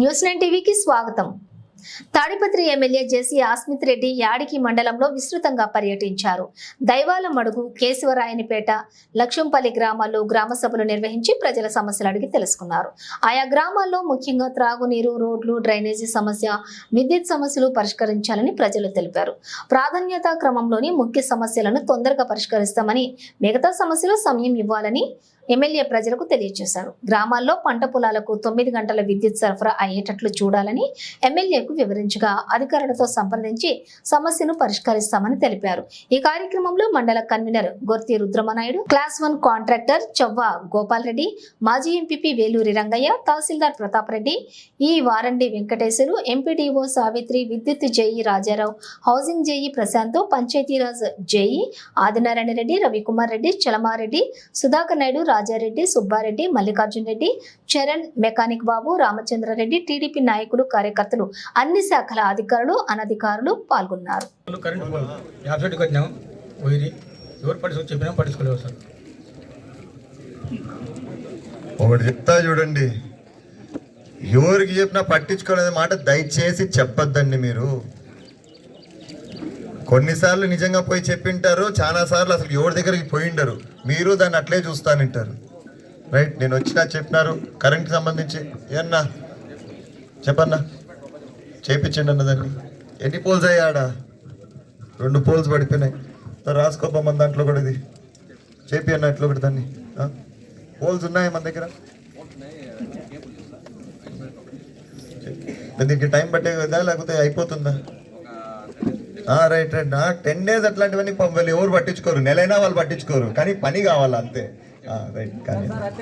News nine టీవీకి స్వాగతం. Tadipatri MLA జేసీ ఆస్మిత్ రెడ్డి యాడికి మండలంలో విస్తృతంగా పర్యటించారు. దైవాల మడుగు కేశవరాయనిపేట లక్ష్మంపల్లి గ్రామాల్లో గ్రామ సభలు నిర్వహించి ప్రజల సమస్యలు అడిగి తెలుసుకున్నారు. ఆయా గ్రామాల్లో ముఖ్యంగా త్రాగునీరు రోడ్లు డ్రైనేజీ సమస్య విద్యుత్ సమస్యలు పరిష్కరించాలని ప్రజలు తెలిపారు. ప్రాధాన్యత క్రమంలోని ముఖ్య సమస్యలను తొందరగా పరిష్కరిస్తామని మిగతా సమస్యలు సమయం ఇవ్వాలని ఎమ్మెల్యే ప్రజలకు తెలియజేశారు. గ్రామాల్లో పంట పొలాలకు తొమ్మిది గంటల విద్యుత్ సరఫరా అయ్యేటట్లు చూడాలని ఎమ్మెల్యేకు వివరించగా అధికారులతో సంప్రదించి సమస్యను పరిష్కరిస్తామని తెలిపారు. ఈ కార్యక్రమంలో మండల convener Gorthi Rudramanaidu class one contractor Chavva Gopal Reddy మాజీ ఎంపీపీ వేలూరి రంగయ్య తహసీల్దార్ ప్రతాప్ రెడ్డి ఈ వారండి వెంకటేశ్వరు ఎంపీడీఓ సావిత్రి విద్యుత్ JE Rajarao housing JE Prashant Panchayatiraj JE Adinarayana Reddy Ravikumar Reddy Chalamareddy Sudhakar Naidu Rajareddy Subbareddy Mallikarjun Reddy Charan mechanic Babu Ramachandrareddy TDP నాయకులు కార్యకర్తలు అన్ని శాఖల అధికారులు అనధికారులు పాల్గొన్నారు. ఒకటి చెప్తా చూడండి. ఎవరికి చెప్పినా పట్టించుకోలేదు మాట దయచేసి చెప్పొద్దండి మీరు. కొన్నిసార్లు నిజంగా పోయి చెప్పింటారు చాలా సార్లు అసలు ఎవరి దగ్గరికి పోయిండరు. మీరు దాన్ని అట్లే చూస్తానంటారు. రైట్ నేను వచ్చినా చెప్పినారు. కరెంట్కి సంబంధించి ఏన్నా చెప్పన్నా. చేపించండి అన్న దాన్ని. ఎన్ని పోల్స్ అయ్యాడా? రెండు పోల్స్ పడిపోయినాయి. రాసుకోపా మన దాంట్లో కూడా ఇది. చేపి అన్న ఎట్లా ఒకటి దాన్ని. పోల్స్ ఉన్నాయి మన దగ్గర? దీనికి టైం పట్టే కదా లేకపోతే అయిపోతుందా? రైట్ రైట్ టెన్ డేస్ అట్లాంటివన్నీ వాళ్ళు ఎవరు పట్టించుకోరు. నెలైనా వాళ్ళు పట్టించుకోరు. కానీ పని కావాలి అంతే రైట్ కానీ